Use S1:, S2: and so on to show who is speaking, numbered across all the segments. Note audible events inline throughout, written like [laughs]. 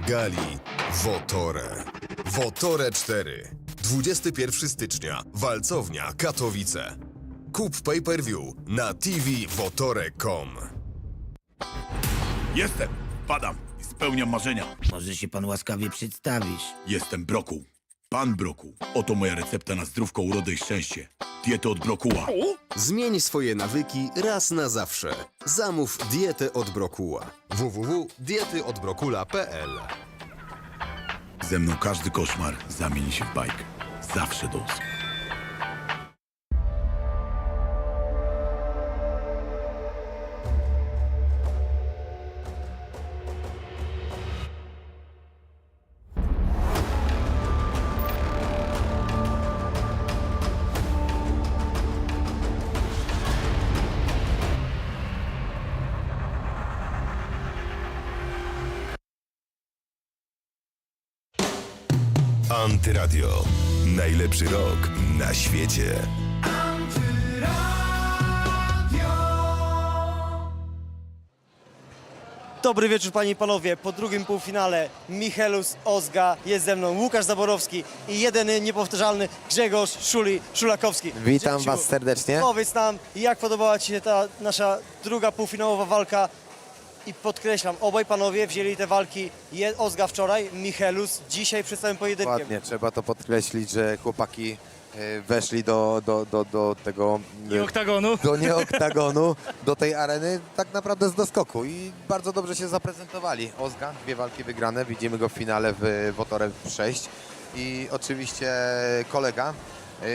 S1: gali Wotore. Wotore 4. 21 stycznia. Walcownia Katowice. Kup pay-per-view na tvwotore.com.
S2: Jestem! Padam i spełniam marzenia.
S3: Może się pan łaskawie przedstawisz?
S2: Jestem Brokuł. Pan Brokuł. Oto moja recepta na zdrówko, urodę i szczęście. Dietę od Brokuła.
S1: Zmień swoje nawyki raz na zawsze. Zamów dietę od brokuła. www.dietyodbrokula.pl
S2: Ze mną każdy koszmar zamieni się w bajkę. Zawsze do usług.
S1: Antyradio. Najlepszy rok na świecie.
S4: Dobry wieczór Panie i Panowie. Po drugim półfinale Michelus Ozga jest ze mną Łukasz Zaborowski i jedyny niepowtarzalny Grzegorz Szuli Szulakowski.
S5: Witam Was serdecznie.
S4: Powiedz nam, jak podobała Ci się ta nasza druga półfinałowa walka i podkreślam, obaj panowie wzięli te walki Je- Ozga wczoraj, Michelus dzisiaj przed całym pojedynkiem.
S5: Ładnie, trzeba to podkreślić, że chłopaki e, weszli do, do, do, do tego...
S6: I oktagonu.
S5: Do nieoktagonu, do tej areny tak naprawdę z doskoku i bardzo dobrze się zaprezentowali. Ozga, dwie walki wygrane, widzimy go w finale w Wotore 6 i oczywiście kolega, e,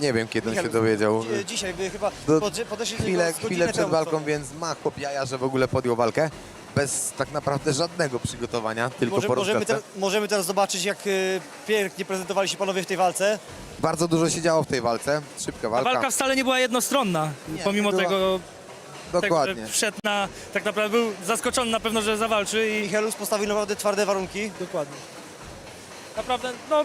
S5: nie wiem kiedy on się dowiedział,
S4: dzi- Dzisiaj by chyba
S5: Do-
S4: podeszli do
S5: chwilę,
S4: niego z godzinę
S5: chwilę przed
S4: temu,
S5: walką, więc ma chłop jaja, że w ogóle podjął walkę. Bez tak naprawdę żadnego przygotowania, tylko
S4: Może,
S5: po
S4: możemy,
S5: rozgrzewce.
S4: teraz, możemy teraz zobaczyć, jak y, pięknie prezentowali się panowie w tej walce.
S5: Bardzo dużo się działo w tej walce. Szybka
S6: Ta
S5: walka.
S6: walka wcale nie była jednostronna. pomimo
S5: była-
S6: tego, tego,
S5: Dokładnie.
S6: że wszedł na... Tak naprawdę był zaskoczony na pewno, że zawalczy i...
S4: Michelus postawił naprawdę twarde warunki.
S6: Dokładnie. Naprawdę, no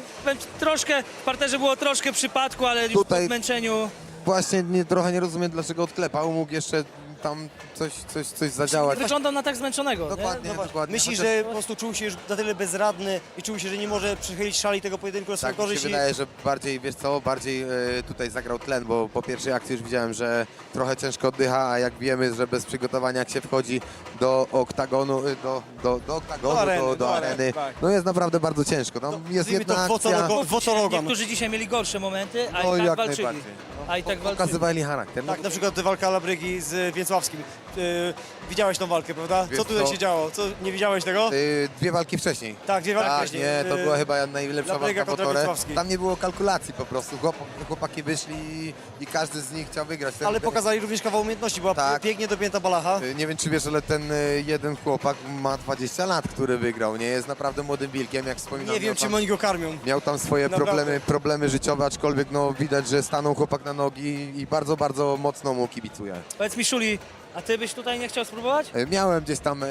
S6: troszkę, w parterze było troszkę przypadku, ale już
S5: Tutaj-
S6: po zmęczeniu...
S5: Właśnie nie, trochę nie rozumiem, dlaczego odklepał. Mógł jeszcze tam coś, coś, coś zadziałać.
S6: Wyglądał na tak zmęczonego,
S5: Dokładnie,
S6: nie?
S4: Zobacz,
S5: dokładnie.
S4: myśli,
S5: Chociaż
S4: że po prostu czuł się już na tyle bezradny i czuł się, że nie może przychylić szali tego pojedynku na swoją
S5: Tak mi się
S4: korzyść. i-
S5: wydaje, że bardziej, wiesz co, bardziej e, tutaj zagrał tlen, bo po pierwszej akcji już widziałem, że trochę ciężko oddycha, a jak wiemy, że bez przygotowania jak się wchodzi do oktagonu, e, do, do, do oktagonu,
S4: Do areny,
S5: do, do
S4: do areny,
S5: areny,
S4: tak.
S5: no jest naprawdę bardzo ciężko. Tam jest
S4: nazwijmy to
S5: jedna akcja,
S4: fotologo- Wotorogon.
S6: Niektórzy dzisiaj mieli gorsze momenty, a
S5: No,
S6: i tak walczyli.
S5: najbardziej.
S6: A i tak walczyli.
S5: pokazywali charakter. No,
S4: Tak, na przykład walka Labrygi z Więcławskim. Y, widziałeś tą walkę, prawda?
S5: Wiesz
S4: Co tutaj
S5: co?
S4: się działo? Co, nie widziałeś tego?
S5: y, dwie walki wcześniej.
S4: Tak, dwie walki
S5: Tak,
S4: wcześniej.
S5: nie, to była chyba najlepsza
S4: Labryga
S5: walka w
S4: kontra.
S5: Tam nie było kalkulacji po prostu. Chłop, chłopaki wyszli i, i każdy z nich chciał wygrać. Ten,
S4: Ale
S5: ten-
S4: pokazali również kawał umiejętności. Była
S5: Tak.
S4: pięknie dopięta balacha.
S5: Y, Nie wiem, czy wiesz, ale ten y, jeden chłopak ma 20 lat, który wygrał. Nie jest naprawdę młodym wilkiem, jak wspominam.
S4: Nie wiem,
S5: miał
S4: czym
S5: tam,
S4: oni go karmią.
S5: miał tam swoje
S4: Naprawdę.
S5: problemy, problemy życiowe, aczkolwiek no, widać, że stanął chłopak na nogi i bardzo, bardzo mocno mu kibicuję.
S6: Powiedz mi, Szuli, a ty byś tutaj nie chciał spróbować?
S5: Y, Miałem gdzieś tam y,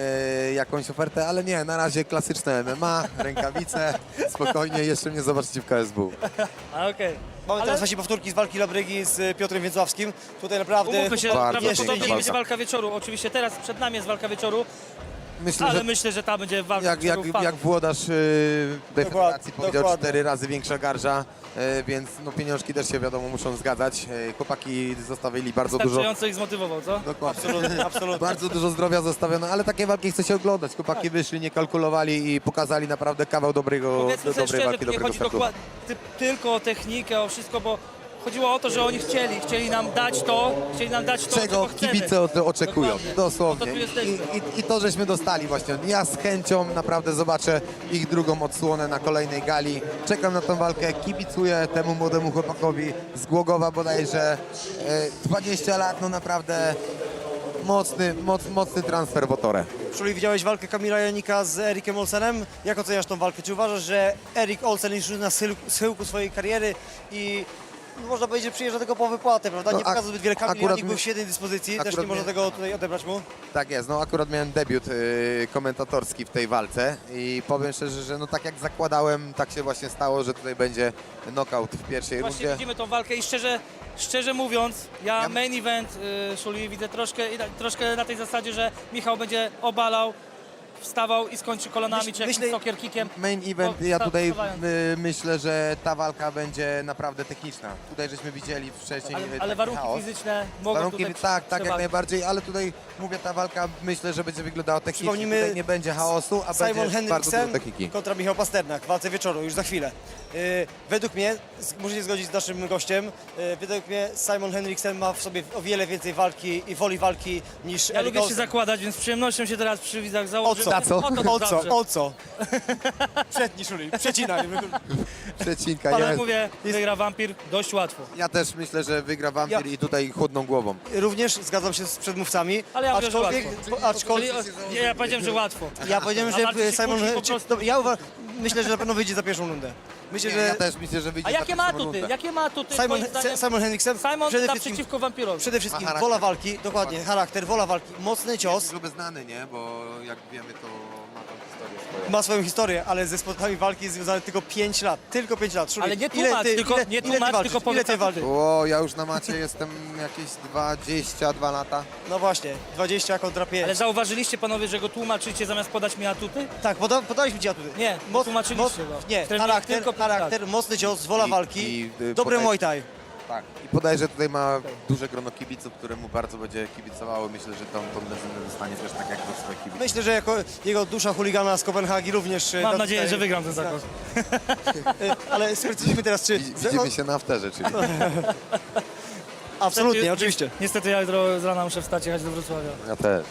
S5: jakąś ofertę, ale nie, na razie klasyczne MMA, [laughs] rękawice, spokojnie, jeszcze mnie zobaczycie w KSW. [laughs]
S6: A okej.
S4: Mamy
S6: Ale-
S4: teraz właśnie powtórki z walki Labrygi z y, Piotrem Więcławskim. Tutaj naprawdę...
S6: Umówmy się,
S5: Bardzo
S6: prawdopodobnie będzie
S5: walka.
S6: walka wieczoru. Oczywiście teraz przed nami jest walka wieczoru,
S5: Myślę,
S6: ale
S5: że
S6: myślę, że ta będzie walka
S5: jak, jak, jak włodarz yy, tej federacji powiedział,
S4: dokładnie.
S5: cztery razy większa garża, yy, więc no, pieniążki też się wiadomo muszą zgadzać. Yy, chłopaki zostawili bardzo dużo.
S6: Ich zmotywował, co?
S5: Dokładnie.
S4: Absolutnie, absolutnie.
S5: Bardzo dużo zdrowia zostawiono, ale takie walki chce się oglądać. Chłopaki
S6: Tak.
S5: wyszli, nie kalkulowali i pokazali naprawdę kawał dobrego,
S6: Powiedzmy
S5: do, dobrej
S6: szczerze,
S5: walki,
S6: nie
S5: dobrego
S6: chodzi
S5: startu.
S6: ty, tylko o technikę, o wszystko, bo chodziło o to, że oni chcieli, chcieli nam dać to, chcieli nam dać to,
S5: Czego
S6: chcemy.
S5: kibice oczekują,
S6: Dokładnie.
S5: dosłownie.
S6: No to tu jesteśmy.
S5: I, i, I to żeśmy dostali właśnie. Ja z chęcią naprawdę zobaczę ich drugą odsłonę na kolejnej gali. Czekam na tę walkę, kibicuję temu młodemu chłopakowi z Głogowa bodajże. E, 20 lat, no naprawdę mocny, moc, mocny transfer w Otorę.
S4: Szuli, widziałeś walkę Kamila Janika z Erikiem Olsenem. Jak oceniasz tą walkę? Czy uważasz, że Erik Olsen jest już na schyłku, schyłku swojej kariery i można powiedzieć, że przyjeżdża tylko po wypłatę, prawda?
S5: No,
S4: Nie pokazał zbyt wiele. Kamil
S5: akurat
S4: Janik był w świetnej dyspozycji, też
S5: akurat
S4: nie można
S5: mi-
S4: tego tutaj odebrać mu.
S5: Tak jest, no akurat miałem debiut y, komentatorski w tej walce i powiem szczerze, że no tak jak zakładałem, tak się właśnie stało, że tutaj będzie knockout w pierwszej
S6: Właśnie
S5: rundzie.
S6: widzimy tą walkę i szczerze, szczerze mówiąc, ja,
S5: Ja-
S6: main event y, Szuli widzę troszkę, i na- troszkę na tej zasadzie, że Michał będzie obalał wstawał i skończy kolonami
S4: Myśl-
S6: czy jakimś
S4: myślę-
S6: soccer kickiem.
S5: Main event, ja tutaj
S6: wstawając.
S5: y, myślę, że ta walka będzie naprawdę techniczna. Tutaj żeśmy widzieli wcześniej
S6: Ale,
S5: y,
S6: ale
S5: taki
S6: warunki
S5: chaos.
S6: fizyczne mogą
S5: Warunki,
S6: tutaj
S5: tak, tak, jak
S6: przeważyć.
S5: najbardziej, ale tutaj mówię, ta walka myślę, że będzie wyglądała technicznie.
S4: Przypomnijmy,
S5: Tutaj nie będzie chaosu, a
S4: Simon
S5: będzie bardzo dużo
S4: Henriksen
S5: techniki.
S4: kontra Michał Pasternak w walce wieczoru, już za chwilę. Yy, według mnie, z- muszę się zgodzić z naszym gościem, yy, według mnie Simon Henriksen ma w sobie o wiele więcej walki i woli walki niż
S6: Ja
S4: Erik
S6: lubię się
S4: Olsen.
S6: zakładać, więc z przyjemnością się teraz przy widzach
S4: O co?
S6: to
S4: O co? O co? [laughs] Przetnij, Szuli, przecinaj.
S5: Przecinka
S6: Ale
S5: jest.
S6: mówię, wygra wampir dość łatwo.
S5: Ja też myślę, że wygra wampir
S4: Ja-
S5: i tutaj chłodną głową.
S4: Również zgadzam się z przedmówcami,
S6: Ale ja mówię, że
S4: aczkolwiek, po- aczkolwiek
S6: Czyli, ja, ja powiedziałem, że łatwo.
S4: ja powiedziałem,
S6: A
S4: że Simon
S6: po
S4: ja uwa- myślę, że na pewno wyjdzie za pierwszą rundę. Myślę,
S5: Nie,
S4: że
S5: ja też myślę, że wyjdzie
S6: A
S5: za
S6: jakie ma atuty?
S5: rundę.
S6: Jakie ma atuty?
S4: Simon,
S6: twoim zdaniem?
S4: Simon Henriksen
S6: Simon
S4: przede wszystkim,
S6: przeciwko wampirowi.
S4: przede wszystkim
S5: charakter.
S4: wola walki, dokładnie, charakter, wola walki, mocny cios,
S5: Gruby znany, nie? Bo jak wiemy, to ma tam historię swoją.
S4: ma swoją historię, ale ze spotkaniami walki jest związane tylko 5 lat. Tylko 5 lat. Szuli,
S6: Ale nie
S4: ile
S6: tłumacz,
S4: ty,
S6: tylko-
S4: ile,
S6: nie
S4: ile ty walczysz?
S6: tylko
S4: Ile
S6: powiedz
S4: ty walczysz?
S5: O, ja już na macie jestem jakieś 22 lata.
S4: No właśnie, 20 kontra 5.
S6: Ale zauważyliście panowie, że go tłumaczycie zamiast podać mi atuty?
S4: Tak, poda, podaliśmy ci atuty.
S6: Nie,
S4: Moc-
S6: tłumaczyliście go.
S4: Nie,
S6: Trening
S4: charakter,
S6: tylko pięć
S4: charakter, mocny cios, wola
S5: I-
S4: walki,
S5: i, y,
S4: dobry
S5: podaj-
S4: Muay Thai.
S5: Tak. I podaję, że tutaj ma duże grono kibiców, któremu bardzo będzie kibicowało. Myślę, że tą, tą lezynę dostanie też tak jak do swoich kibiców.
S4: Myślę, że jako jego dusza chuligana z Kopenhagi również... e,
S6: Mam
S4: da
S6: nadzieję,
S4: tutaj-
S6: że wygram ten zakład. [laughs]
S4: E, Ale sprecyzujmy teraz, czy...
S5: Wi- Widzimy się na afterze, czyli [laughs]
S4: Absolutnie, oczywiście.
S6: Niestety ja jutro z rana muszę wstać i jechać do Wrocławia.
S5: ja też.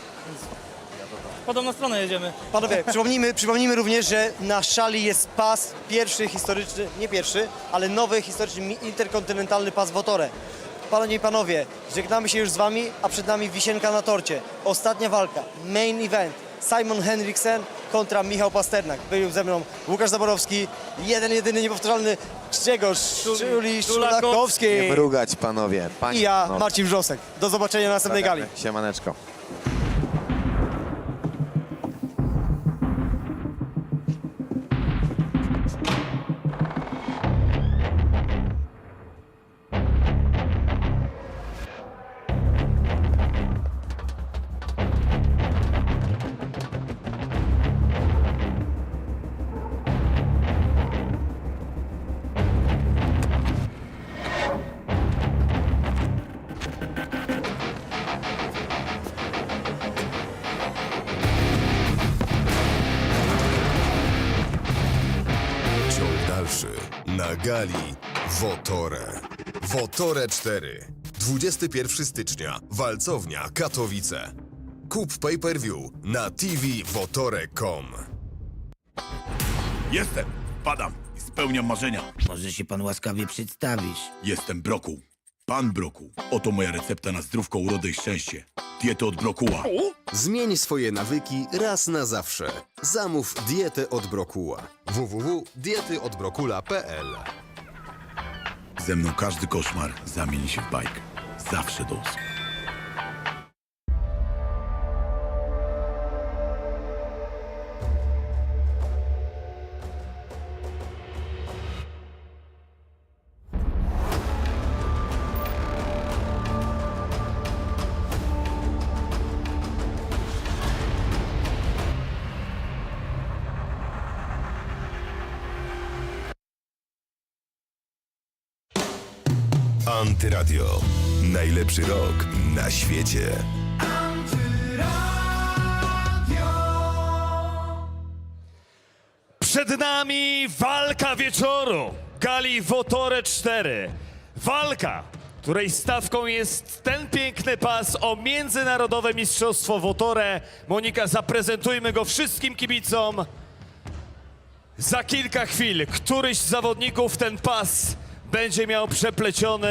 S6: Podobną stronę jedziemy.
S4: Panowie, przypomnijmy, przypomnijmy również, że na szali jest pas pierwszy historyczny, nie pierwszy, ale nowy historyczny mi- interkontynentalny pas Wotore. Panie i panowie, żegnamy się już z wami, a przed nami wisienka na torcie. Ostatnia walka, main event. Simon Henriksen kontra Michał Pasternak. Był ze mną Łukasz Zaborowski, jeden, jedyny, niepowtarzalny Grzegorz Szuli Szulakowski
S5: Nie mrugać, panowie. Panie,
S4: i ja,
S5: no.
S4: Marcin Wrzosek. Do zobaczenia na następnej gali.
S5: Siemaneczko.
S1: Gali Wotore. Wotore 4. 21 stycznia. Walcownia Katowice. Kup pay-per-view na tvwotore.com.
S2: Jestem, padam i spełniam marzenia.
S3: Może się pan łaskawie przedstawisz?
S2: Jestem Brokuł. Pan Brokuł. Oto moja recepta na zdrówko, urodę i szczęście. Dietę od Brokuła.
S1: Zmień swoje nawyki raz na zawsze. Zamów dietę od brokuła. www.dietyodbrokula.pl
S2: Ze mną każdy koszmar zamieni się w bajkę. Zawsze do usług.
S7: Antyradio. Najlepszy rok na świecie.
S8: Przed nami walka wieczoru. Gali Wotore 4. Walka, której stawką jest ten piękny pas o Międzynarodowe Mistrzostwo Wotore. Monika, zaprezentujmy go wszystkim kibicom. Za kilka chwil któryś z zawodników ten pas będzie miał przepleciony